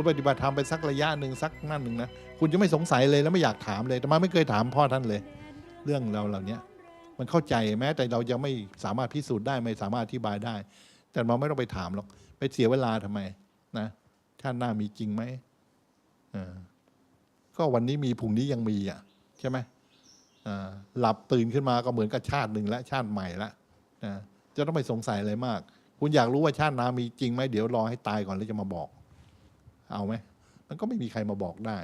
คุณปฏิบัติธรรมไปสักระยะหนึ่งสักนั่นหนึ่งนะคุณจะไม่สงสัยเลยแล้วไม่อยากถามเลยแต่มาไม่เคยถามพ่อท่านเลย เรื่องเราเหล่านี้มันเข้าใจแม้แต่เรายังไม่สามารถพิสูจน์ได้ไม่สามารถอธิบายได้ แต่เราไม่ต้องไปถามหรอกไปเสียเวลาทำไมนะชาติหน้ามีจริงไหมก็วันนี้มีพรุ่งนี้ยังมีอะใช่ไหมอ่าหลับตื่นขึ้นมาก็เหมือนกับชาติหนึ่งและชาติใหม่ละนะจะต้องไปสงสัยอะไรมาก คุณอยากรู้ว่าชาติหน้ามีจริงไหมเดี๋ยวรอให้ตายก่อนแล้วจะมาบอก เอาไหมมันก็ไม่มีใครมาบอกได้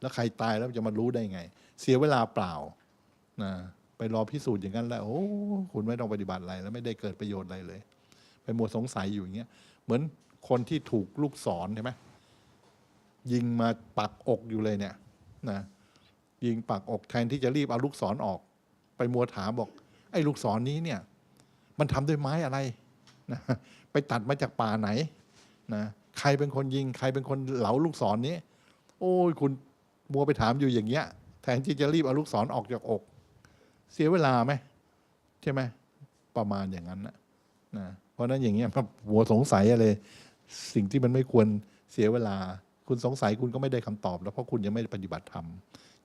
แล้วใครตายแล้วจะมารู้ได้ไง เสียเวลาเปล่านะไปรอพิสูจน์อย่างนั้นแล้วโอ้คุณไม่ต้องปฏิบัติอะไรแล้วไม่ได้เกิดประโยชน์อะไรเลย ไปหมดสงสัยอยู่อย่างเงี้ยเหมือนคนที่ถูกลูกศรใช่ไหมยิงมาปักอกอยู่เลยเนี่ยนะยิงปักอกแทนที่จะรีบเอาลูกศรออกไปมัวถามบอก ไอ้ลูกศรนี้เนี่ย มันทำด้วยไม้อะไรนะไปตัดมาจากป่าไหนนะ ใครเป็นคนยิง ใครเป็นคนเหลาลูกศรนี้ โอ้ยคุณมัวไปถามอยู่อย่างเงี้ย แทนที่จะรีบเอาลูกศรออกจากอก เสียเวลาไหมใช่ไหมประมาณอย่างนั้นนะนะเพราะนั้นอย่างเงี้ยหัวสงสัยอะไรสิ่งที่มันไม่ควรเสียเวลา คุณสงสัยคุณก็ไม่ได้คำตอบ แล้วเพราะคุณยังไม่ปฏิบัติธรรม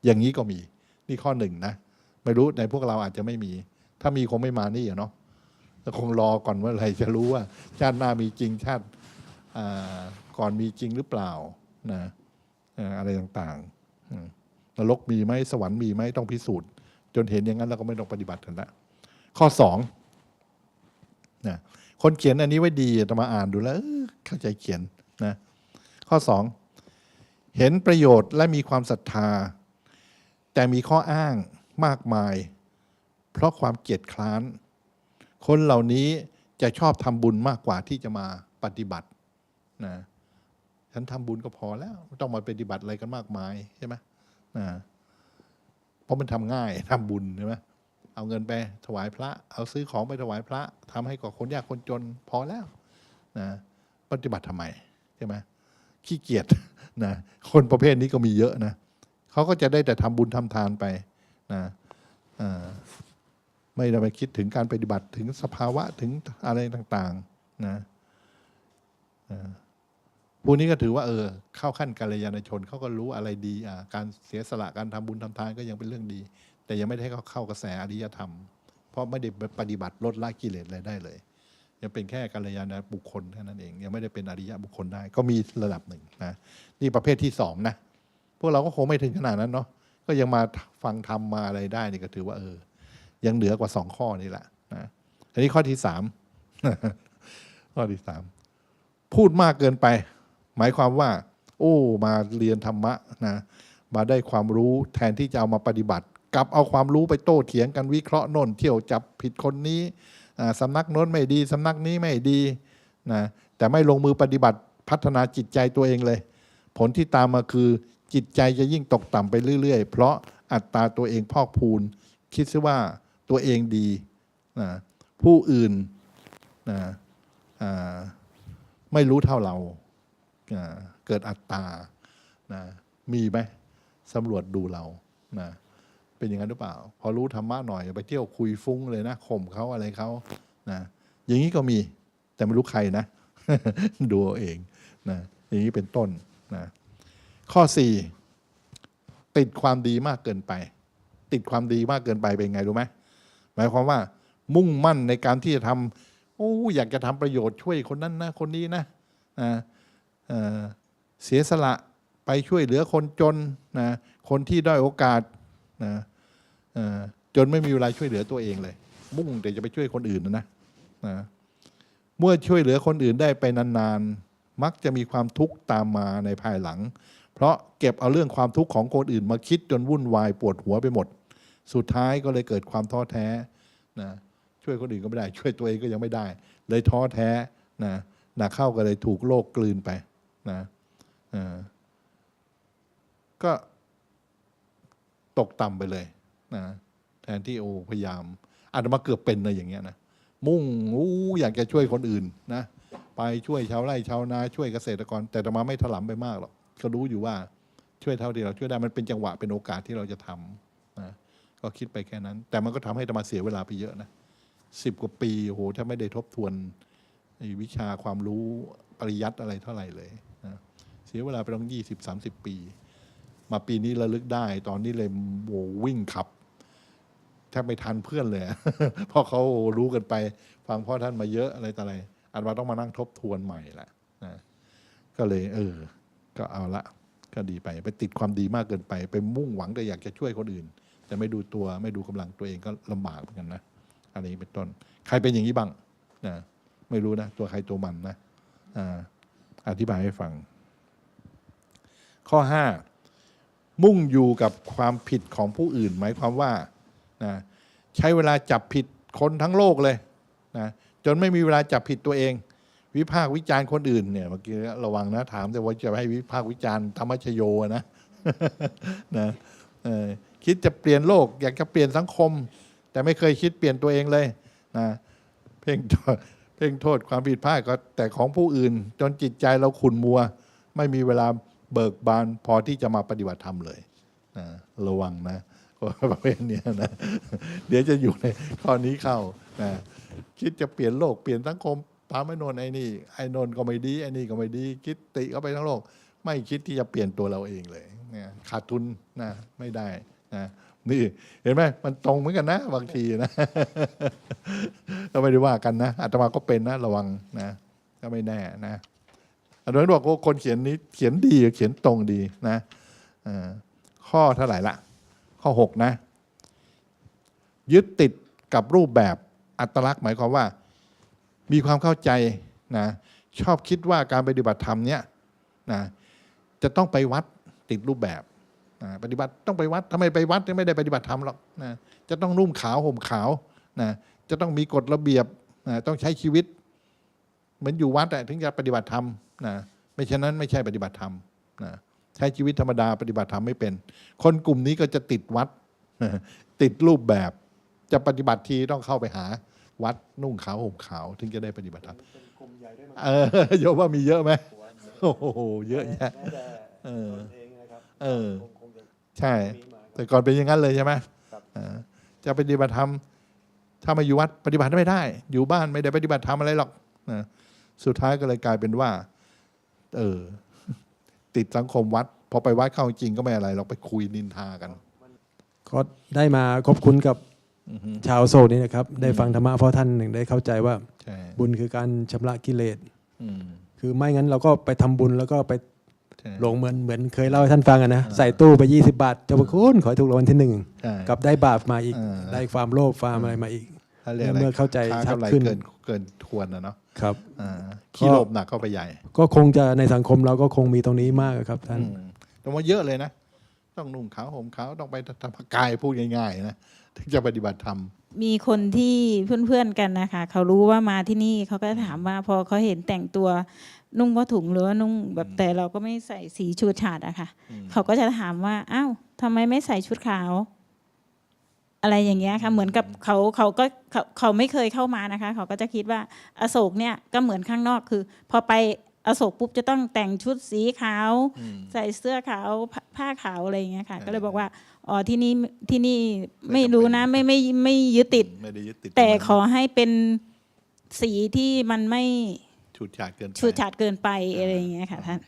อย่างนี้ก็มีนี่ข้อหนึ่งนะไม่รู้ในพวกเราอาจจะไม่มี ถ้ามีคงไม่มานี่อะเนาะแต่คงรอก่อนว่าอะไรจะรู้ว่า ชาติหน้ามีจริงชาติ ก่อนมีจริงหรือเปล่านะอะไรต่างๆนรกมีไหมสวรรค์มีไหมต้องพิสูจน์ จนเห็นอย่างนั้นเราก็ไม่ต้องปฏิบัติกันละข้อสองนะคนเขียนอันนี้ไว้ดีจะมาอ่านดูแล้วเออเข้าใจเขียนนะข้อสองเห็นประโยชน์และมีความศรัทธา แต่มีข้ออ้างมากมาย เพราะความเกียจคร้าน คนเหล่านี้จะชอบทำบุญมากกว่าที่จะมาปฏิบัติ นะฉันทำบุญก็พอแล้วไม่ต้องมาปฏิบัติอะไรกันมากมายใช่ไหมนะเพราะมันทำง่ายทำบุญใช่ไหมเอาเงินไปถวายพระ เอาซื้อของไปถวายพระทำให้กับคนยากคนจนพอแล้วนะปฏิบัติทำไมใช่ไหมขี้เกียจนะคนประเภทนี้ก็มีเยอะนะเขาก็จะได้แต่ทำบุญทำทานไปนะอ่าไม่ได้ไปคิดถึงการปฏิบัติถึงสภาวะถึงอะไรต่าง ๆ นะอ่า พวกนี้ก็ถือว่าเออเข้าขั้นกัลยาณชนเขาก็รู้อะไรดีอ่าการเสียสละการทำบุญทำทานก็ยังเป็นเรื่องดี แต่ยังไม่ได้เขาเข้ากระแสอริยธรรม เพราะไม่ได้ปฏิบัติลดละกิเลสอะไรได้เลย ยังเป็นแค่กัลยาณบุคคลเท่านั้นเองยังไม่ได้เป็นอริยบุคคลได้ ก็มีระดับหนึ่งนะนี่ประเภทที่สองนะพวกเราก็คงไม่ถึงขนาดนั้นเนาะก็ยังมาฟังธรรมมาอะไรได้นี่ก็ถือว่าเออ ยังเหนือกว่าสองข้อนี่แหละนะอันนี้ข้อที่สามข้อที่สามพูดมากเกินไป หมายความว่า โอ้ มาเรียนธรรมะนะมาได้ความรู้แทนที่จะเอามาปฏิบัติ กลับเอาความรู้ไปโต้เถียงกันวิเคราะห์โน่นเที่ยวจับผิดคนนี้สำนักโน้นไม่ดีสำนักนี้ไม่ดีนะแต่ไม่ลงมือปฏิบัติพัฒนาจิตใจตัวเองเลย ผลที่ตามมาคือจิตใจจะยิ่งตกต่ำไปเรื่อย ๆ เพราะอัตตาตัวเองพอกพูน คิดซะว่าตัวเองดีนะผู้อื่นนะไม่รู้เท่าเรา เกิดอัตตานะมีไหมสำรวจดูเรานะเป็นอย่างนั้นหรือเปล่า พอรู้ธรรมะหน่อยไปเที่ยวคุยฟุ้งเลยนะข่มเขาอะไรเขานะอย่างนี้ก็มีแต่ไม่รู้ใครนะ ดูเองนะอย่างนี้เป็นต้นนะข้อสี่ติดความดีมากเกินไป ติดความดีมากเกินไปเป็นไงรู้ไหมหมายความว่า มุ่งมั่นในการที่จะทำโอ้อยากจะทำประโยชน์ช่วยคนนั้นนะคนนี้นะอ่า เเสียสละไปช่วยเหลือคนจนนะคนที่ด้อยโอกาสนะจนไม่มีเวลาช่วยเหลือตัวเองเลย มุ่งแต่จะไปช่วยคนอื่นนะนะนะเมื่อช่วยเหลือคนอื่นได้ไปนานๆ มักจะมีความทุกข์ตามมาในภายหลัง เพราะเก็บเอาเรื่องความทุกข์ของคนอื่นมาคิดจนวุ่นวายปวดหัวไปหมด สุดท้ายก็เลยเกิดความท้อแท้นะช่วยคนอื่นก็ไม่ได้ ช่วยตัวเองก็ยังไม่ได้ เลยท้อแท้นะหนักเข้าก็เลยถูกโลกกลืนไป นะก็ตกต่ำไปเลยนะแทนที่โอพยายามอาจจะมาเกือบเป็นเลยอย่างเงี้ยนะมุ่งอู้อยากจะช่วยคนอื่นนะ ไปช่วยชาวไร่ชาวนาช่วยเกษตรกร แต่ตมาไม่ถลำไปมากหรอกก็รู้อยู่ว่าช่วยเท่าที่เราช่วยได้มันเป็นจังหวะเป็นโอกาสที่เราจะทำนะก็คิดไปแค่นั้น แต่มันก็ทำให้ตมาเสียเวลาไปเยอะนะสิบกว่าปีโอ้โหถ้าไม่ได้ทบทวนวิชาความรู้ปริยัติอะไรเท่าไหร่เลย สียเวลาไปต้องยี่สิบสามสิบปี มาปีนี้ระลึกได้ ตอนนี้เลยโววิ่งขับแทบไม่ทันเพื่อนเลยเพราะเขารู้กันไปฟังพ่อท่านมาเยอะอะไรต่ออะไร อันว่าต้องมานั่งทบทวนใหม่แหละนะก็เลย เออ ก็เอาละ ก็ดีไป ไปติดความดีมากเกินไป ไปมุ่งหวังแต่อยากจะช่วยคนอื่น แต่ไม่ดูตัวไม่ดูกำลังตัวเองก็ลำบากเหมือนกันนะอะไรนี้เป็นต้น ใครเป็นอย่างนี้บ้างนะไม่รู้นะ ตัวใครตัวมันนะอ่าอธิบายให้ฟัง ข้อห้ามุ่งอยู่กับความผิดของผู้อื่น หมายความว่านะใช้เวลาจับผิดคนทั้งโลกเลยนะจนไม่มีเวลาจับผิดตัวเอง วิพากษ์วิจารณ์คนอื่นเนี่ยเมื่อกี้ระวังนะถามแต่ว่าจะให้วิพากษ์วิจารณ์ธรรมชโยนะนะคิดจะเปลี่ยนโลก อยากจะเปลี่ยนสังคม แต่ไม่เคยคิดเปลี่ยนตัวเองเลยนะเพ่งโทษเพ่งโทษความผิดพลาดก็แต่ของผู้อื่น จนจิตใจเราขุ่นมัว ไม่มีเวลา เบิกบานพอที่จะมาปฏิบัติธรรมเลยนะระวังนะประเภทนี้นะเดี๋ยวจะอยู่ในข้อนี้เข้านะคิดจะเปลี่ยนโลกเปลี่ยนสังคมตามไอ้นนท์ไอ้นี่ไอ้นนท์ก็ไม่ดีไอ้นี่ก็ไม่ดีคิดติเข้าไปทั้งโลก ไม่คิดที่จะเปลี่ยนตัวเราเองเลยเนี่ยขาดทุนนะไม่ได้นะนี่เห็นไหมมันตรงเหมือนกันนะ บางทีนะก็ไม่ได้ว่ากันนะอาตมาก็เป็นนะระวังนะก็ไม่แน่นะ อาจารย์บอกว่าคนเขียนนี้เขียนดีเขียนตรงดีนะข้อเท่าไหร่ละ ข้อหกนะ ยึดติดกับรูปแบบอัตลักษณ์หมายความว่า มีความเข้าใจนะชอบคิดว่าการปฏิบัติธรรมเนี้ยนะจะต้องไปวัดติดรูปแบบนะปฏิบัติต้องไปวัดทำไมไปวัดไม่ได้ปฏิบัติธรรมหรอกนะจะต้องนุ่งขาวห่มขาวนะจะต้องมีกฎระเบียบนะต้องใช้ชีวิต เหมือนอยู่วัดถึงจะปฏิบัติธรรม นะไม่เช่นนั้นไม่ใช่ปฏิบัติธรรมนะใช้ชีวิตธรรมดาปฏิบัติธรรมไม่เป็น คนกลุ่มนี้ก็จะติดวัด ติดรูปแบบ จะปฏิบัติทีต้องเข้าไปหา วัดนุ่งขาวห่มขาว ถึงจะได้ปฏิบัติธรรมเป็นกลุ่มใหญ่ด้วยมั้งเออโยมว่ามีเยอะไหมหัวโอ้โหเยอะแยะแม้แต่เออตนเองนะครับเออคงคงจะใช่มีมาแต่ก่อนเป็นอย่างนั้นเลยใช่ไหมครับเออจะปฏิบัติธรรมถ้ามาอยู่วัดปฏิบัติไม่ได้ อยู่บ้านไม่ได้ปฏิบัติธรรมอะไรหรอกนะสุดท้ายก็เลยกลายเป็นว่า เออ ติดสังคมวัดพอไปวัดเข้าจริงก็ไม่อะไรเราไปคุยนินทากัน ก็ได้มาขอบคุณกับอือฮึชาวโศกนี่นะครับ ได้ฟังธรรมะเพราะท่านหนึ่งได้เข้าใจว่าใช่บุญคือการชำระกิเลสอืมคือไม่งั้นเราก็ไปทำบุญแล้วก็ไปใช่หลงเหมือนเหมือนเคยเล่าให้ท่านฟังอะนะอ่าใส่ตู้ไป 20 บาทเจะประคุณขอให้ถูกรางวัลที่หนึ่งใช่กลับได้บาปมาอีกอ่าได้ความโลภความอะไรมาอีกถ้าเรียกอะไรเมื่อเข้าใจค้ชัดกำไรขึ้นเกินเกิน ควรนะเนาะครับอ่าขี้โลภหนักเข้าไปใหญ่ ก็คงจะในสังคมเราก็คงมีตรงนี้มากครับท่านอืมแต่ว่าเยอะเลยนะ ต้องนุ่งขาวห่มขาวต้องไปธรรมกายพูดง่ายๆนะถึงจะปฏิบัติธรรมมีคนที่เพื่อนๆกันนะคะ เขารู้ว่ามาที่นี่เขาก็ถามว่าพอเขาเห็นแต่งตัวนุ่งผ้าถุงหรือว่านุ่งแบบแต่เราก็ไม่ใส่สีชูดฉาดอะค่ะอืมเขาก็จะถามว่าอ้าวทำไมไม่ใส่ชุดขาว อะไรอย่างเงี้ยค่ะเหมือนกับเขาเขาก็เขาเขาไม่เคยเข้ามานะคะ เขาก็จะคิดว่าอโศกเนี่ยก็เหมือนข้างนอกคือ พอไปอโศกปุ๊บจะต้องแต่งชุดสีขาว อืม ใส่เสื้อขาวผ้าผ้าขาวอะไรอย่างเงี้ยค่ะเออก็เลยบอกว่าอ๋อที่นี่ที่นี่ไม่ไม่จำเป็น รู้นะไม่ไม่ไม่ยึดติด ไม่ได้ยึดติดแต่รงนั้นขอให้เป็นสีที่มันไม่ ฉูดฉาดเกินไปชูดฉาดเกินไปอะไรอย่างเงี้ยค่ะท่าน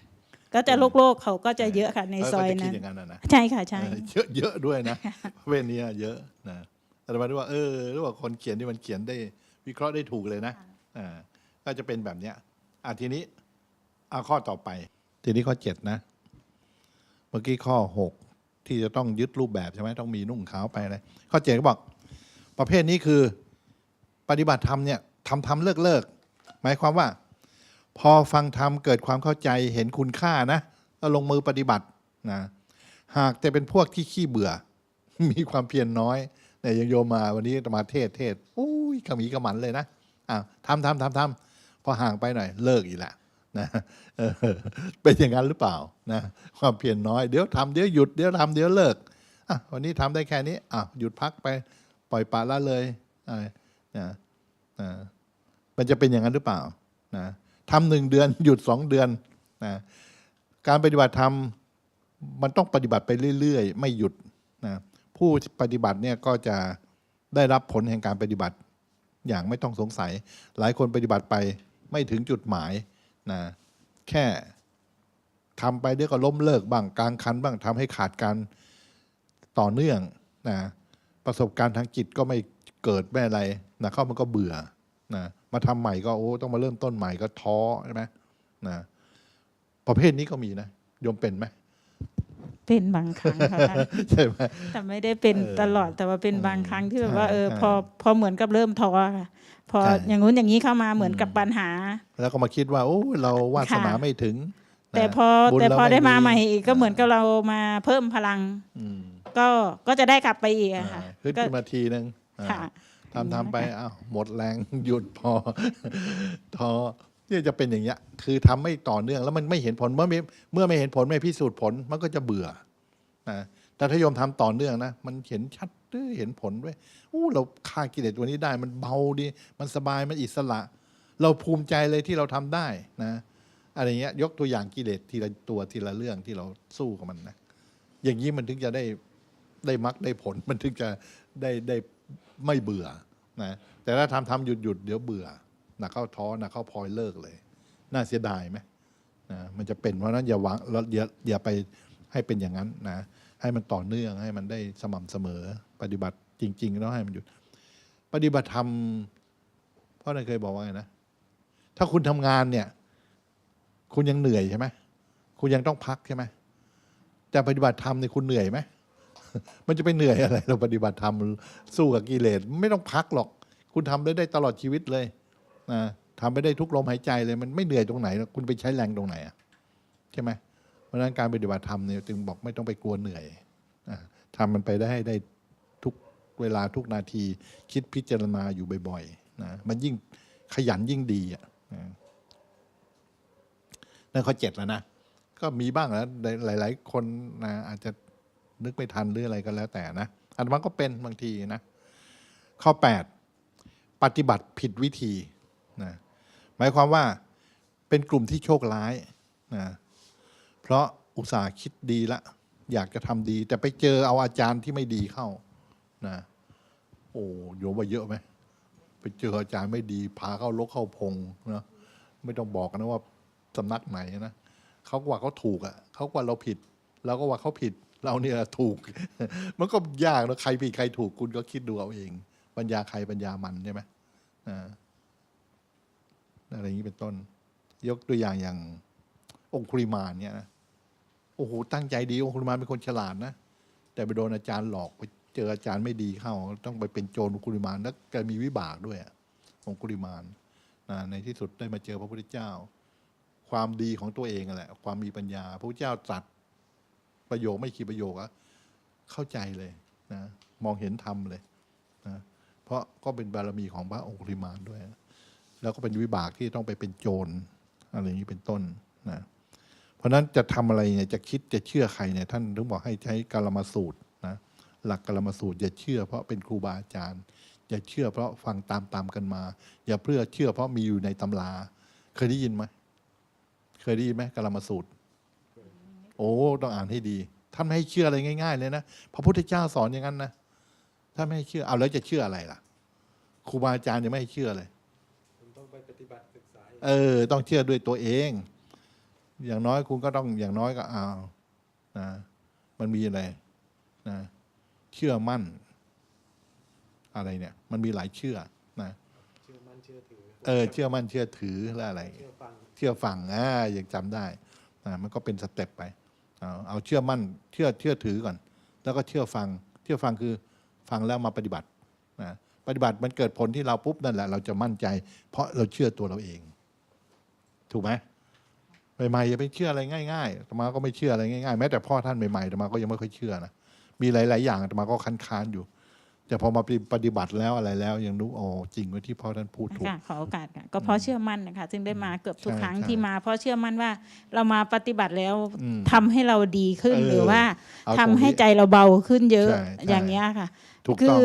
ก็จะโลกโลกเขาก็จะเยอะค่ะในเออซอยก็จะคินั้ดนอย่างนั้นนะนะใช่ค่ะใช่เออเยอะเยอะด้วยนะประเภทนี้เยอะนะแต่หมายถึงว่าเออหรือว่าคนเขียนที่มันเขียนได้ วิเคราะห์ได้ถูกเลยนะอ่าก็จะเป็นแบบเนี้ยอะทีนี้เอาข้อต่อไป ทีนี้ข้อเจ็ดนะ เมื่อกี้ข้อหกที่จะต้องยึดรูปแบบใช่ไหมต้องมีนุ่งขาวไปอะไรข้อเจ็ดก็บอก ประเภทนี้คือ ปฏิบัติธรรมเนี่ยทำทำเลิกเลิกหมายความว่า พอฟังธรรมเกิดความเข้าใจเห็นคุณค่านะก็ลงมือปฏิบัตินะหากแต่เป็นพวกที่ขี้เบื่อ มีความเพียรน้อยเนี่ยยังโยมมาวันนี้มาเทศเทศอุ้ยขมีขมันเลยนะอ่าทำทำทำทำพอห่างไปหน่อย เลิกอีกและนะเเป็นอย่างนั้นหรือเปล่านะความเพียรน้อยเดี๋ยวทำเดี๋ยวหยุดเดี๋ยวทำเดี๋ยวเลิกอะวันนี้ทำได้แค่นี้อะหยุดพักไปปล่อยปละละเลยอะไรนะนะมันจะเป็นอย่างนั้นหรือเปล่านะ ทำหนึ่งเดือนหยุดสองเดือนนะการปฏิบัติธรรมมันต้องปฏิบัติไปเรื่อย ๆ ไม่หยุดนะผู้ปฏิบัติเนี่ยก็จะได้รับผลแห่งการปฏิบัติอย่างไม่ต้องสงสัย หลายคนปฏิบัติไปไม่ถึงจุดหมายนะแค่ทำไปเดี๋ยวก็ล้มเลิกบ้างกลางคันบ้างทำให้ขาดการต่อเนื่องนะประสบการณ์ทางจิตก็ไม่เกิดไม่อะไรนะเข้ามันก็เบื่อนะ มาทำใหม่ก็โอ้ต้องมาเริ่มต้นใหม่ก็ท้อใช่ไหมนะประเภทนี้ก็มีนะโยมเป็นไหมเป็นบางครั้งค่ะท่านใช่ไหมแต่ไม่ได้เป็นเออตลอดแต่ว่าเป็นเออบางครั้งที่แบบว่าใช่เออใช่พอพอเหมือนกับเริ่มท้อค่ะพอใช่อย่างงู้นอย่างนี้เข้ามาเหมือนกับอืมปัญหา แล้วก็มาคิดว่าโอ้เราวาสนาค่ะไม่ถึงนะแต่พอบุญแต่เราพอได้มาใหม่มีอีกก็เหมือนกับเรามาเพิ่มพลังอืมก็ก็จะได้กลับไปอีกอะค่ะอ่าขึ้นก็ขึ้นมาทีนึงอ่าค่ะ ทำทำไปอ้าวหมดแรงหยุดพอท้อเนี่ยจะเป็นอย่างเงี้ย คือทำไม่ต่อเนื่องแล้วมันไม่เห็นผลเมื่อไม่เมื่อไม่เห็นผลไม่พิสูจน์ผลมันก็จะเบื่อนะแต่ถ้าโยมทำต่อเนื่องนะมันเห็นชัดด้วยเห็นผลด้วยอู้เราฆ่ากิเลสตัวนี้ได้ มันเบาดี มันสบายมันอิสระ เราภูมิใจเลยที่เราทำได้นะอะไรเงี้ยยกตัวอย่างกิเลสทีละตัวทีละเรื่องที่เราสู้กับมันนะอย่างนี้มันถึงจะได้ได้มรรคได้ผลมันถึงจะได้ได้ ไม่เบื่อนะแต่ถ้าทำทำหยุดหยุดเดี๋ยวเบื่อหนักเข้าท้อหนักเข้าพลอยเลิกเลย น่าเสียดายไหมนะมันจะเป็นเพราะนั้นอย่าหวังแล้วอย่าอย่าไปให้เป็นอย่างนั้นนะให้มันต่อเนื่องให้มันได้สม่ำเสมอ ปฏิบัติจริงๆแล้วให้มันหยุด ปฏิบัติธรรมพ่อนายเคยบอกว่าไงนะถ้าคุณทำงานเนี่ย คุณยังเหนื่อยใช่ไหมคุณยังต้องพักใช่ไหมแต่ปฏิบัติธรรมเนี่ยคุณเหนื่อยไหม มันจะไปเหนื่อยอะไร เราปฏิบัติธรรมสู้กับกิเลสไม่ต้องพักหรอก คุณทำได้ได้ตลอดชีวิตเลยนะทำไปได้ทุกลมหายใจเลย มันไม่เหนื่อยตรงไหน คุณไปใช้แรงตรงไหนอะใช่ไหมเพราะฉะนั้นการปฏิบัติธรรมเนี่ยจึงบอกไม่ต้องไปกลัวเหนื่อยนะทำมันไปได้ได้ทุกเวลาทุกนาทีคิดพิจารณาอยู่บ่อยๆนะมันยิ่งขยันยิ่งดีอะนะนั่นข้อเจ็ดแล้วนะก็มีบ้างแล้วหลาย ๆ คนนะอาจจะ นึกไม่ทันหรืออะไรก็แล้วแต่นะอันมันก็เป็นบางทีนะ ข้อ 8 ปฏิบัติผิดวิธีนะหมายความว่าเป็นกลุ่มที่โชคร้ายนะเพราะอุตส่าห์คิดดีละ อยากจะทำดี แต่ไปเจอเอาอาจารย์ที่ไม่ดีเข้านะโอ้โยว่าเยอะไหมไปเจออาจารย์ไม่ดี พาเข้าลกเข้าพงนะไม่ต้องบอกนะว่าสำนักไหนนะเขากว่าเขาถูกอะเขากว่าเราผิดเราก็ว่าเขาผิด เราเนี่ยถูก มันก็ยากนะใครผิดใครถูกคุณก็คิดดูเอาเอง ปัญญาใครปัญญามันใช่ไหมอ่าอะไรอย่างนี้เป็นต้น ยกตัวอย่างอย่างองคุริมานเนี่ยนะโอ้โหตั้งใจดีองคุริมานเป็นคนฉลาดนะแต่ไปโดนอาจารย์หลอกไปเจออาจารย์ไม่ดีเข้า ต้องไปเป็นโจรองคุริมานแล้วแกมีวิบากด้วยองคุริมานนะในที่สุดได้มาเจอพระพุทธเจ้า ความดีของตัวเองแหละ ความมีปัญญา พระพุทธเจ้าตรัส ประโยคไม่กี่ประโยคอะเข้าใจเลยนะมองเห็นธรรมเลยนะเพราะก็เป็นบารมีของพระองคุลิมานด้วย แล้วก็เป็นวิบากที่ต้องไปเป็นโจรอะไรอย่างนี้เป็นต้นนะเพราะฉะนั้นจะทำอะไรเนี่ยจะคิดจะเชื่อใครเนี่ยท่านถึงบอกให้ใช้กลมาสูตรนะหลักกลมาสูตรอย่าเชื่อ เพราะเป็นครูบาอาจารย์ อย่าเชื่อเพราะฟังตามตามกันมา อย่าเพื่อเชื่อเพราะมีอยู่ในตำรา เคยได้ยินไหมเคยได้ยินไหมกลมาสูตร โอ้ต้องอ่านให้ดีท่านไม่ให้เชื่ออะไรง่าย ๆ เลยนะพระพุทธเจ้าสอนอย่างนั้นนะถ้าไม่ให้เชื่อเอาแล้วจะเชื่ออะไรล่ะครูบาอาจารย์ยังไม่ให้เชื่อเลยต้องไปปฏิบัติศึกษาเออ ต้องเชื่อด้วยตัวเอง อย่างน้อยคุณก็ต้องอย่างน้อยก็เอานะมันมีอะไรนะเชื่อมั่น อะไรเนี่ย มันมีหลายเชื่อนะเชื่อมั่นเชื่อถือเออ เชื่อมั่นเชื่อถือและอะไร เชื่อฟังเชื่อฟังอ่ายังจำได้อ่ามันก็เป็นสเต็ปไป เอาเอาเชื่อมั่นเชื่อเชื่อถือก่อน แล้วก็เชื่อฟัง เชื่อฟังคือฟังแล้วมาปฏิบัตินะปฏิบัติมันเกิดผลที่เราปุ๊บนั่นแหละ เราจะมั่นใจ เพราะเราเชื่อตัวเราเอง ถูกไหมใหม่ๆอย่าไปเชื่ออะไรง่ายๆอาตมาก็ไม่เชื่ออะไรง่ายๆแม้แต่พ่อท่านใหม่ๆอาตมาก็ยังไม่ค่อยเชื่อนะมีหลาย ๆ อย่างอาตมาก็ค้านๆอยู่ แต่พอมาปฏิบัติแล้วอะไรแล้ว ยังรู้อ๋อจริงว่าที่พ่อท่านพูดถูกค่ะขอโอกาสค่ะก็เพราะเชื่อมั่นนะคะจึงได้มาเกือบทุกใช่ครั้งใช่ที่มา เพราะเชื่อมั่นว่าเรามาปฏิบัติแล้วอืมทำให้เราดีขึ้นเออหรือว่าเอาทำตรงนี้ให้ใจเราเบาขึ้นเยอะใช่ใช่อย่างเงี้ยค่ะถูกคืต้อง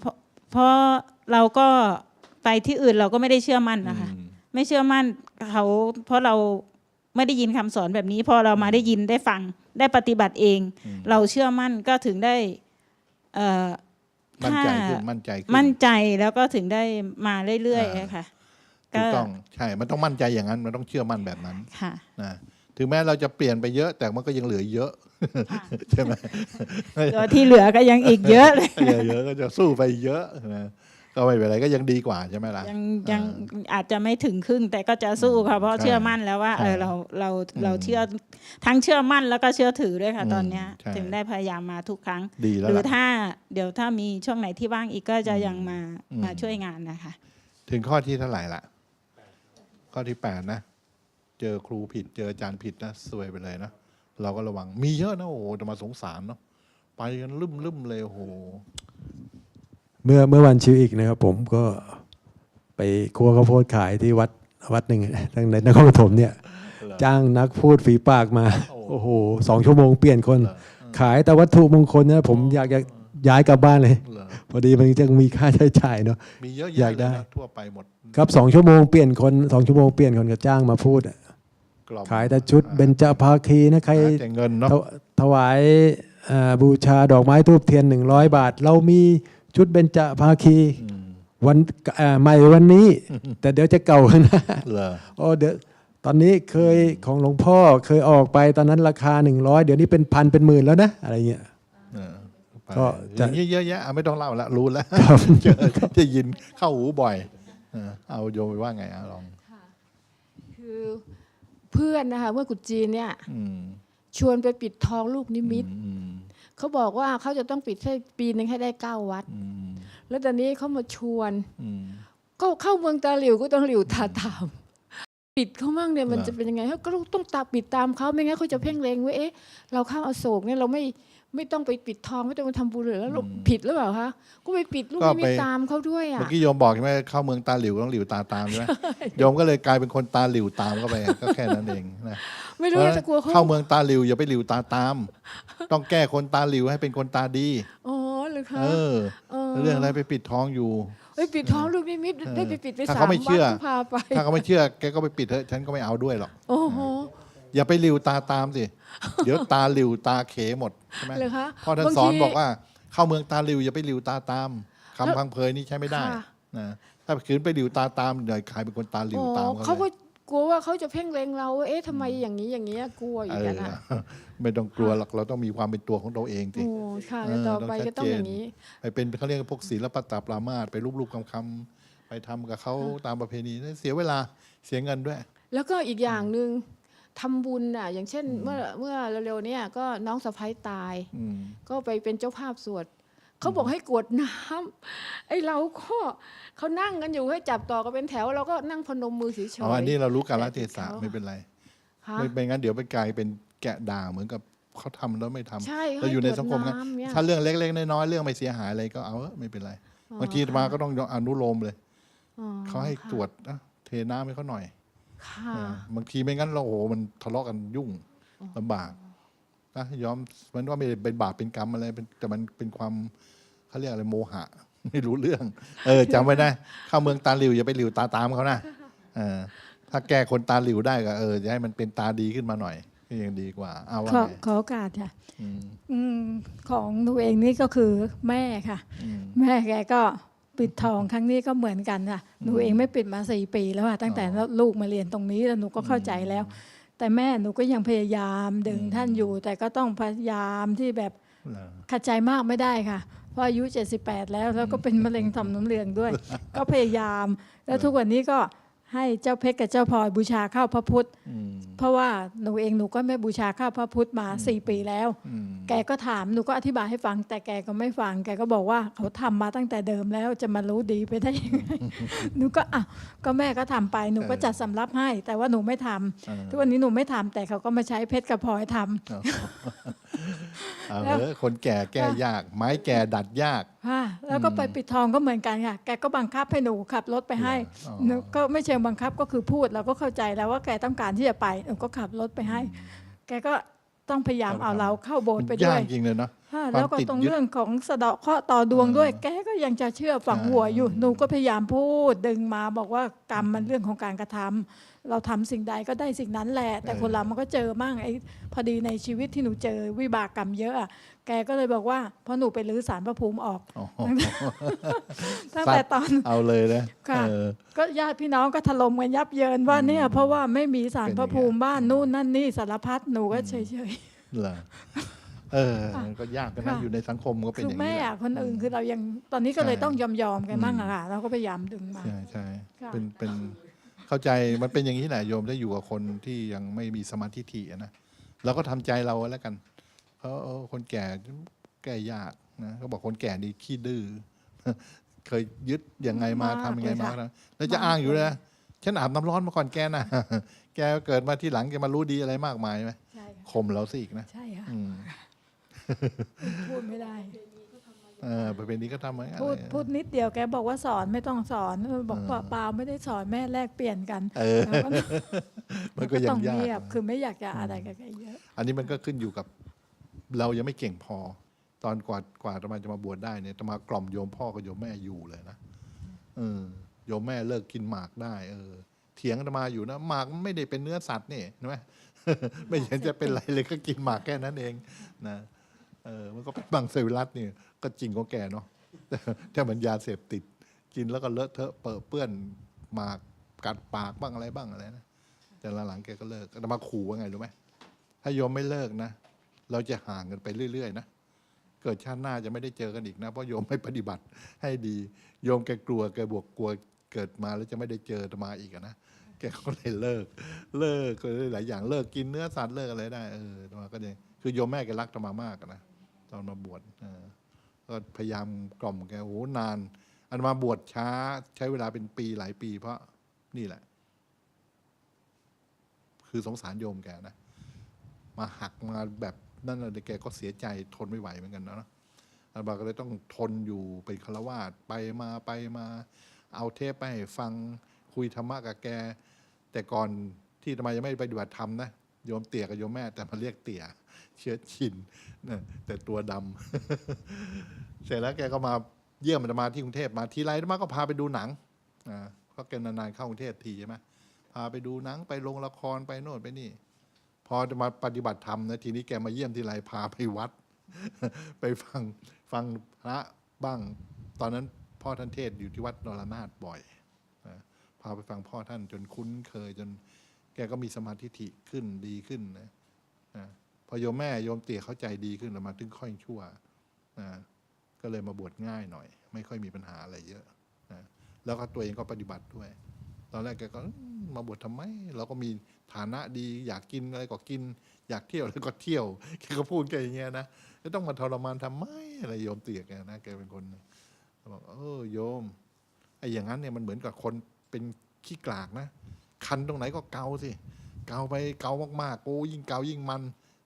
เพราะเพราะเราก็ไปที่อื่นเราก็ไม่ได้เชื่อมั่นนะคะอืมไม่เชื่อมั่นเขาเพราะเราไม่ได้ยินคำสอนแบบนี้ พอเรามาได้ยินได้ฟังได้ปฏิบัติเองอืมเราเชื่อมั่นก็ถึงได้เอ่อ มั่นใจขึ้นถ้ามั่นใจขึ้นมั่นใจแล้วก็ถึงได้มาเรื่อยอ่าๆค่ะถูกต้องใช่มันต้องมั่นใจอย่างนั้น มันต้องเชื่อมั่นแบบนั้นค่ะนะถึงแม้เราจะเปลี่ยนไปเยอะ แต่มันก็ยังเหลือเยอะค่ะใช่ไหมตัวที่เหลือก็ยังอีกเยอะเลยเหลือเยอะก็จะสู้ไปเยอะนะ ก็ไม่เป็นไรก็ยังดีกว่าใช่ไหมล่ะยังยังอาจจะไม่ถึงครึ่งแต่ก็จะสู้ค่ะเพราะใช่เชื่อมั่นแล้วว่าใช่เออเราเราอืมเราเชื่อทั้งเชื่อมั่นแล้วก็เชื่อถือด้วยค่ะอืมตอนเนี้ยใช่ถึงได้พยายามมาทุกครั้งดีแล้วหรือล่ะถ้าเดี๋ยวถ้ามีช่วงไหนที่ว่างอีกก็จะยังมาอืมมาช่วยงานนะคะ ถึงข้อที่เท่าไหร่ละข้อที่แปดนะ เจอครูผิดเจออาจารย์ผิดนะสวยไปเลยนะเราก็ระวังมีเยอะนะโอ้โหจะมาสงสารเนาะไปกันลืมลืมๆเลยโอ้โห เมื่อเมื่อวันชิวอีกนะครับ ผมก็ไปครัวข้าวโพดขายที่วัดวัดหนึ่งทั้งในนครปฐมเนี่ย จ้างนักพูดฝีปากมา โอ้โอ้โหสองชั่วโมงเปลี่ยนคนเหรอขายแต่วัตถุมงคลนะผมอยากจะย้ายกลับบ้านเลยเหรอพอดีมันจะมีค่าใช้จ่ายเนาะมีเยอะอแยะยากเลได้ยนะทั่วไปหมดครับสองชั่วโมงเปลี่ยนคนสองชั่วโมงเปลี่ยนคนก็จ้างมาพูดอะกล่อมขายแต่ชุดเบญจภาคีนะใครหาแต่เงินเนาะถวถวายเอ่อบูชาดอกไม้ทูบเทียนหนึ่งร้อยบาท เรามี ชุดเบญจภาคีอืมวันเอ่อใหม่วันนี้ แต่เดี๋ยวจะเก่าข้างหน้าเหรอโอ้เดี๋ยวตอนนี้เคยของหลวงพ่อเคยออกไปตอนนั้นราคา100เดี๋ยวนี้เป็นพันเป็นหมื่นแล้วนะ อะไรเงี้ยเออไปก็อจะย่างนี้เยอะแยะอะไม่ต้องเล่าละรู้แล้วเจอจะยินเข้าหูบ่อยเออเอาโยมไปว่าไงอะลองคือเพื่อนนะคะเมื่อกุดจีนเนี่ยอืมชวนไปปิดทองลูกนิมิตอืม เขาบอกว่าเขาจะต้องปิดให้ปีหนึ่งให้ได้เก้าวัดอืมแล้วตอนนี้เขามาชวนอืมก็เข้าเมืองตาหลิวก็ต้องหลิวตาตาม ปิดเขามั่งเนี่ยมันเหรอจะเป็นยังไงเขาก็ต้องตามปิดตามเขาไม่งั้นเขาจะเพ่งเลงว่าเอ๊ะเราเข้าอโศกเนี่ยเราไม่ ไม่ต้องไปปิดทองไม่ต้องไปทำบุญเลยแล้วเราผิดหรือเปล่าคะก็ไปปิดลูกนิมิตตามเขาด้วยอะ เมื่อกี้โยมบอกใช่ไหมเข้าเมืองตาหลิวต้องหลิวตาตามใช่ไหมโยมก็เลยกลายเป็นคนตาหลิวตามเข้าไป ก็แค่นั้นเองนะไม่รู้ว่าจะกลัวเขาเข้าเมืองตาหลิวอย่าไปหลิวตาตาม ต้องแก้คนตาหลิวให้เป็นคนตาดี อ๋อเหรือคะ เออ เออ เรื่องอะไรไปปิดทองอยู่ไปปิดทองลูกนิมิตได้ไปปิดไปถ้าสาเขามไม่วัเชื่ดอก็พาไปถ้าเขาไม่เชื่อแกก็ไปปิดเถอะฉันก็ไม่เอาด้วยหรอก โอ้โห อย่าไปหลิวตาตามสิ เดี๋ยวตาหลิวตาเขหมดใช่ไหมเลยคะพ่อท่านบางสอนที บอกว่า เข้าเมืองตาหลิวอย่าไปหลิวตาตามคำพังเพยนี่ใช้ไม่ได้ค่ะ นะถ้าขืนไปหลิวตาตามเดี๋ยวใครเป็นคนตาหลิวอ๋อตามเขาเขาก็เลยกลัวว่าเขาจะเพ่งเล็งเราว่าเอ๊ะทำไมอย่างนี้อย่างนี้ยกลัวอยู่เอกัอนนะไม่ต้องกลัวหรอกเราต้องมีความเป็นตัวของตัวเองสิ โอ้ค่ะเออแล้วต่อไปต้องชัดก็ต้องเจนอย่างนี้ ไปเป็นเขาเรียกพวกศิลปะตาปรามาสไปรูปๆคำๆไปทำกับเขาตามประเพณีเสียเวลาเสียเงินด้วย แล้วก็อีกอย่างหนึ่ง ทำบุญอะ อย่างเช่น เมื่อเมื่อเร็วๆเนี่ยก็น้องสะพ้ายตายอืมก็ไปเป็นเจ้าภาพสวดเขาบอกให้กรวดน้ำไอ้เราก็เขานั่งกันอยู่ให้จับต่อกันเป็นแถว เราก็นั่งพนมมือเฉยๆอ๋ออันนี้เรารู้กาลเทศะเขาไม่เป็นไรค่ะไม่ไม่งั้นเดี๋ยวไปกลายเป็นแกะด่างเหมือนกับเขาทำแล้วไม่ทำใช่เราอยู่ในสังคมกักันนถ้าเรื่องเล็ก ๆ น้อยๆเรื่องไม่เสียหายอะไรก็เอาเถอะไม่เป็นไรบางทีมาก็ต้องอนุโลมเลยเขาให้ตรวจนะเทน้ำให้เขาหน่อยค่ะเออ บางทีไม่งั้นเราโอ้โหมันทะเลาะกันยุ่งลำบากนะยอมมันว่าไม่ได้เป็นบาปเป็นกรรมอะไรเป็นแต่มันเป็นความเขาเรียกอะไรโมหะ ไม่รู้เรื่อง เออจำไว้นะเข้าเมืองตาหลิวอย่าไปหลิวตาตามเขานะเออถ้าแก้คนตาหลิวได้ก็เออจะให้มันเป็นตาดีขึ้นมาหน่อยก็ยังดีกว่าเอาว่าขอไงขอโอกาสค่ะอืมอมของหนูเองนี่ก็คือแม่ค่ะ อืม แม่แกก็ ปิดทองครั้งนี้ก็เหมือนกันค่ะหนูเองไม่ปิดมาสี่ปีแล้วค่ะตั้งแต่อ๋อลูกมาเรียนตรงนี้แล้วหนูก็เข้าใจแล้ว แต่แม่หนูก็ยังพยายามดึงอืมท่านอยู่ แต่ก็ต้องพยายามที่แบบเหรอขัดใจมากไม่ได้ค่ะเพราะอายุ 78 แล้วแล้วก็เป็นมะเร็งต่อมน้ำเหลืองด้วย ก็พยายาม แล้วทุกวันนี้ก็ ให้เจ้าเพชรกับเจ้าพลอยบูชาข้าวพระพุทธอืมเพราะว่าหนูเองหนูก็ไม่บูชาข้าวพระพุทธมาสี่ปีแล้วอืมแกก็ถามหนูก็อธิบายให้ฟัง แต่แกก็ไม่ฟัง แกก็บอกว่าเขาทำมาตั้งแต่เดิมแล้วจะมารู้ดีไปได้ยังไงหนูก็อะก็แม่ก็ทำไปหนูก็จัดสำรับให้ แต่ว่าหนูไม่ทำเออทุกวันนี้หนูไม่ทำแต่เขาก็มาใช้เพชรกับพลอยทำ เอาแล้วเถอะคนแก่แก้ยาก ไม้แก่ดัดยาก ค่ะแล้วก็ไปปิดทองก็เหมือนกันค่ะ แกก็บังคับให้หนูขับรถไปให้อ๋อ หนูก็ไม่เชิงบังคับก็คือพูดเราก็เข้าใจแล้วว่าแกต้องการที่จะไปหนูก็ขับรถไปให้ แกก็ต้องพยายามเอาเราเข้าโบสถ์ไปมันด้ยากวยจริงเลยเนาะ ค่ะความแล้วก็ติดตรงยึดเรื่องของสะเดาะเคราะห์ต่อดวงเออด้วย แกก็ยังจะเชื่อฝังใช่หัวอยู่อืมหนูก็พยายามพูดดึงมาบอกว่ากรรมมันเรื่องของการกระทำ เราทำสิ่งใดก็ได้สิ่งนั้นแหละ แต่คนเรามันก็เจอมั่งไอ้พอดีในชีวิตที่หนูเจอวิบากกรรมเยอะอะแกก็เลยบอกว่าเพราะหนูไปรื้อสารพระภูมิออกอ๋อตั้งแต่ตอนเอาเลยนะค่ะเออก็ญาติพี่น้องก็ถล่มกันยับเยินว่าเนี่ย เพราะว่าไม่มีสารเป็นพระอย่างภูมิบ้านอืมนู่นนั่นนี่สารพัดหนูก็เฉยเหรอเออมันก็ยากกันนะค่ะอยู่ในสังคมก็ๆเป็นคืออย่างแม่นี้แหละอะคนอื่นคือเรายังตอนนี้ก็เลยใช่ต้องยอมยอมๆกันมั่งอืมอะค่ะเราก็พยายามดึงมาใช่ใช่ค่ะเป็นเป็น เข้าใจมันเป็นอย่างนี้แหละโยมถ้าอยู่กับคนที่ยังไม่มีสมาธิถี่อะนะเราก็ทำใจเราไว้แล้วกัน เพราะเออคนแก่แก้ยากนะเขาบอกคนแก่นี่ขี้ดื้อเคยยึดยังไงมาทำยังไงมานะแล้วจะอ้างอยู่เลยนะฉันอาบน้ำร้อนมาก่อนแกนะแกเกิดมาที่หลังแกมารู้ดีอะไรมากมายไหมใช่ค่ะข่มเราสิอีกนะใช่ค่ะอืมพูดไม่ได้ เออประเพณีก็ทำเหมือนกันพูดพูดนิดเดียวแกบอกว่าสอนไม่ต้องสอนเออบอกว่าเปล่าไม่ได้สอนแม่แลกเปลี่ยนกันเออแล้วก็มันก็ยัต้องงยาเงียบกคือไม่อยากจะอะไรกับแกเยอะอันนี้มันก็ขึ้นอยู่กับ เรายังไม่เก่งพอ ตอนกว่ากว่าอาตมาจะมาบวชได้เนี่ยอาตมากล่อมโยมพ่อกับโยมแม่อยู่เลยนะเออโยมแม่เลิกกินหมากได้เออเถียงอาตมาอยู่นะหมากมันไม่ได้เป็นเนื้อสัตว์นี่เห็นไหมไม่เห็นจะเป็นไรเลยก็กินหมากแค่นั้นเองนะ เออมันก็เป็นบางเซลลัตนี่ก็จริงของแกเนาะแต่มันยาเสพติด กินแล้วก็เลอะเทอะเปรอะเปื้อนหมากกัดปากบ้างอะไรบ้างอะไรนะแต่หลังๆแกก็เลิกอาตมาขู่ว่าไงรู้ไหมถ้าโยมไม่เลิกนะ เราจะห่างกันไปเรื่อยๆนะเกิดชาติหน้าจะไม่ได้เจอกันอีกนะ เพราะโยมไม่ปฏิบัติให้ดีโยมแกกลัวแกบวกกลัวเกิดมาแล้วจะไม่ได้เจอตมาอีกนะแกก็เลยเลิก เลิกก็เลยหลายอย่างเลิกกินเนื้อสัตว์เลิกอะไรได้เออตมาก็เลยคือโยมแม่แกรักอาตมามากนะ ตอนมาบวชก็พยายามกล่อมแกโอ้โหนานอาตมาบวชช้าใช้เวลาเป็นปีหลายปี เพราะนี่แหละ คือสงสารโยมแกนะ มาหักมาแบบนั่นเลยแกก็เสียใจทนไม่ไหวเหมือนกันนะอาตมาก็เลยต้องทนอยู่เป็นฆราวาสไปมาไปมา เอาเทปไปฟังคุยธรรมะกับแก แต่ก่อนที่อาตมายังไม่ไปฏิบัติธรรมนะโยมเตี่ยกับโยมแม่แต่มาเรียกเตี่ย เชื้อชินนะแต่ตัวดำ เสร็จแล้วแกก็มาเยี่ยมอาตมาที่กรุงเทพมาทีไรมาก็พาไปดูหนังเพราะแกนานๆเข้ากรุงเทพทีใช่ไหมพาไปดูหนังไปโรงละครไปโน่นไปนี่ พอจะมาปฏิบัติธรรมนะทีนี้แกมาเยี่ยมทีไรพาไปวัด ไปฟังฟังพระบ้าง ตอนนั้นพ่อท่านเทศอยู่ที่วัดนรนาถบ่อยพาไปฟังพ่อท่านจนคุ้นเคยจนแกก็มีสมาธิขึ้นดีขึ้นนะ อโยมแม่โยมเตี่ยเข้าใจดีขึ้นมาถึงค่อยชั่วนะก็เลยมาบวชง่ายหน่อย ไม่ค่อยมีปัญหาอะไรเยอะนะแล้วก็ตัวเองก็ปฏิบัติด้วย ตอนแรกแกก็มาบวชทำไม เราก็มีฐานะดีอยากกินอะไรก็กิน อยากเที่ยวอะไรก็เที่ยวแกก็พูดแกอย่างเงี้ยนะจะต้องมาทรมานทำไมอะไรโยมเตียแกนะแกเป็นคนบอกเออโยมไอ้อย่างนั้นเนี่ยมันเหมือนกับคนเป็นขี้กลากนะ คันตรงไหนก็เกาสิเกาไปเกามากๆโอ้ยิ่งเกายิ่งมัน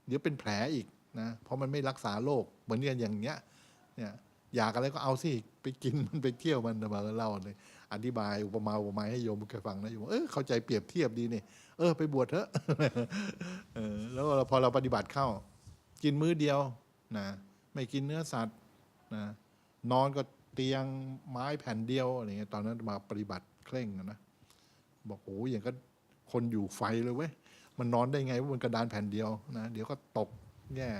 เดี๋ยวเป็นแผลอีกนะเพราะมันไม่รักษาโรคเหมือนกันอย่างเงี้ยเนี่ยอยากอะไรก็เอาสิไปกินมันไปเที่ยวมันมาเล่าเลยอธิบายอุปมาอุปไมยให้โยมแกฟังนะโยมเออเข้าใจเปรียบเทียบดีนี่เออไปบวชเถอะแล้วพอเราปฏิบัติเข้า กินมื้อเดียวนะไม่กินเนื้อสัตว์นะนอนก็เตียงไม้แผ่นเดียวอะไรเงี้ยตอนนั้นมาปฏิบัติเคร่งนะบอกโอ้ยอย่างก็คนอยู่ไฟเลยเว้ย มันนอนได้ไงว่าบนกระดานแผ่นเดียวนะเดี๋ยวก็ตกแย่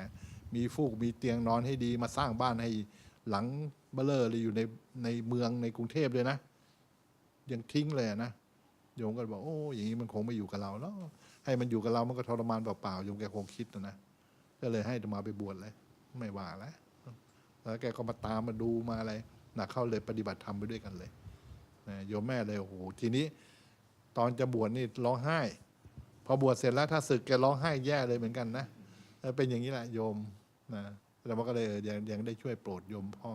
มีฟูกมีเตียงนอนให้ดีมาสร้างบ้านให้หลังเบลเลอร์เลยอยู่ในในเมืองในกรุงเทพเลยนะยังทิ้งเลยนะโยมก็บอกโอ้อย่างนี้มันคงไม่อยู่กับเราแล้วให้มันอยู่กับเรามันก็ทรมานเปล่าๆโยมแกคงคิดนะก็เลยให้อาตมาไปบวชเลย ไม่ว่าแล้วแล้วแกก็มาตามมาดูมาอะไรนะเข้าเลยปฏิบัติธรรมไปด้วยกันเลยนะโยมแม่เลยโอ้โหทีนี้ ตอนจะบวชนี่ร้องไห้ พอบวชเสร็จแล้วถ้าศึกแกร้องไห้แย่เลยเหมือนกันนะเป็นอย่างนี้แหละโยมนะแล้วมันก็เลยยังยังได้ช่วยโปรดโยมพ่อ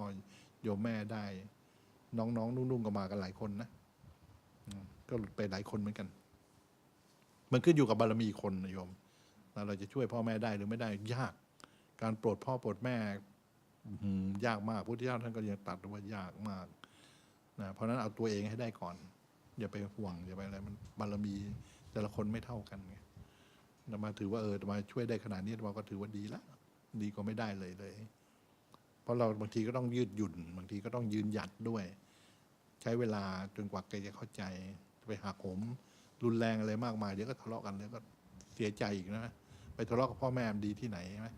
โยมแม่ได้ น้องๆนุ่งๆก็มากันหลายคนนะก็หลุดไปหลายคนเหมือนกัน มันขึ้นอยู่กับบารมีคนนะโยมเราจะช่วยพ่อแม่ได้หรือไม่ได้ยาก การโปรดพ่อโปรดแม่อืยากมากพุทธเจ้าท่านก็ยังตัดว่ายากมากนะเพราะฉะนั้นเอาตัวเองให้ได้ก่อน อย่าไปห่วงอย่าไปอะไรมันบารมี แต่ละคนไม่เท่ากันไงมาถือว่าเออมาช่วยได้ขนาดนี้อาตมาก็ถือว่าดีแล้วดีก็ไม่ได้เลยเลย เพราะเราบางทีก็ต้องยืดหยุ่น บางทีก็ต้องยืนหยัดด้วย ใช้เวลาจนกว่าแกจะเข้าใจไปหักผม รุนแรงอะไรมากมายเดี๋ยวก็ทะเลาะกันเดี๋ยวก็เสียใจอีกนะไปทะเลาะกับพ่อแม่ดีที่ไหนใช่ไหม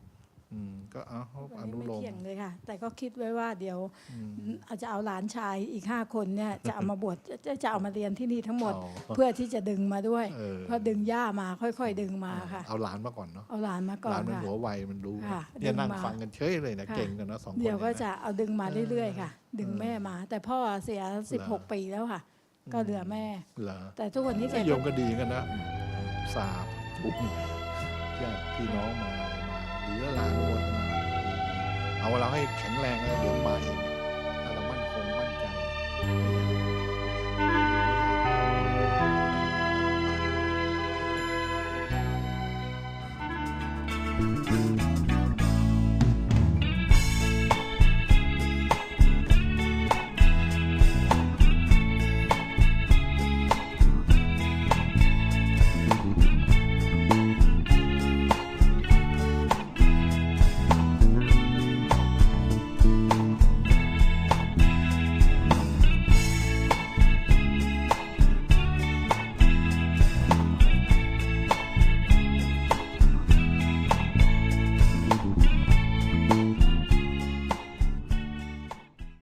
อืมก็เอาวัอนนุนี้โลไม่มเที่ยงเลยค่ะ แต่ก็คิดไว้ว่าเดี๋ยวอืมอาจจะเอาหลานชายอีกห้าคนเนี่ย จะเอามาบวชจะจะจะเอามาเรียนที่นี่ทั้งหมดอ๋อเพื่อที่จะดึงมาด้วยเออ เพราะดึงย่ามาค่อย ๆ ดึงมาค่ะ เอาหลานมาก่อนเนาะเอาหลานมาก่หอลานนมันค่ะ หัวไวมันรู้ค่ะเนี่ยดึงนั่งมา ฟังกันเฉยเลยนะค่ะเก่งกันนะสองคนเดี๋ยวก็นี่น จะเอาดึงมาเรื่อยๆค่ะ ดึงเออแม่มา แต่พ่อเสีย 16 ปีแล้วค่ะ ก็เหลือแม่ เหรอแต่ทุกวันนี้แกก็ โยก็มก็ดีกันนะสาบทุกญาติพี่น้องมา อะไรมาดีแล้วหลานโอนมาเอาเราให้แข็งแรงแล้วเดี๋ยวมาเองถ้าเรามั่นคงมั่นใจ